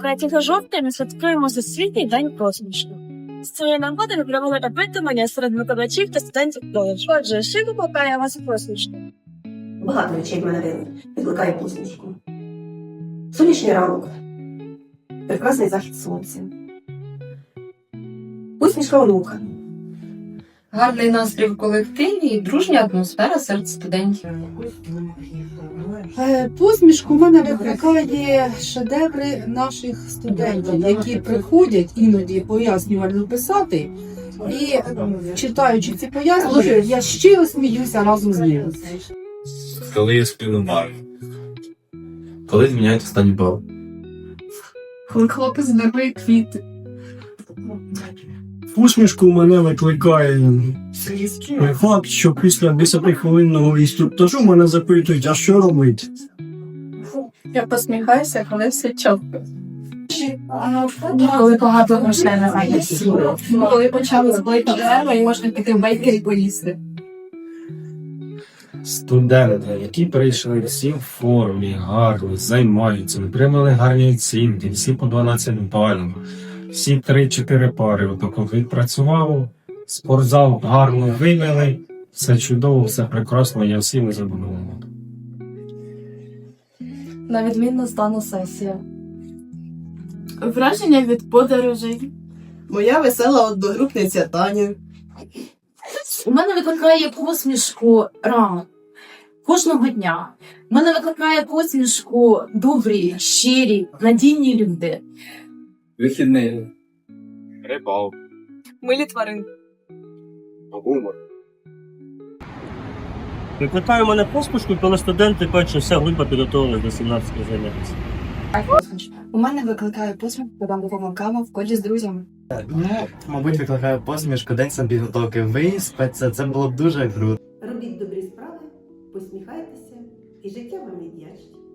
3 жовтня ми святкуємо Всесвітній день посмішки. З цієї нагоди ми провели опитування серед викладачів та студентів коледжу. Отже, що викликає вас посмішку? Багато речей в мене викликає посмішку. Сонячний ранок, прекрасний захід сонця, посмішка онука, Гарний настрій в колективі і дружня атмосфера серед студентів. Е, Посмішку в мене викликає шедеври наших студентів, які приходять іноді пояснювально писати. І читаючи ці пояснення, я щиро сміюся разом з ними. коли я сплю на бар. Коли зміняють останній бал. Коли хлопець дарує квіти. Усмішку мене викликає той факт, що після 10-хвилинного інструктажу мене запитують, а що робити? Я посміхаюся, коли все чітко. Коли багато грошей на захист. Коли почали збити дерева і можна піти в байкер і поїсти. Студенти, які прийшли всі в формі, гарні, займаються, отримали гарні оцінки, всі по 12 балів, всі 3-4 пари отако відпрацював, спортзал гарно вивели, все чудово, все прекрасно, я всім задоволений. На відмінно стану сесія. Враження від подорожей. Моя весела одногрупниця Таня. У мене викликає посмішку ранок кожного дня. У мене викликає посмішку добрі, щирі, надійні люди. Вихідний. Рибал. Милі тварин. Гумор. Викликає мене посмішку, коли студенти кажуть, що вся група підготовилась до 17 заняття. У мене викликає посмішку, коли допомагала в колі з друзями. Ну, мабуть, викликає посмішку день самопідготовки. Виспаться, це було б дуже круто. робіть добрі справи, посміхайтеся, і життя вам віддячить.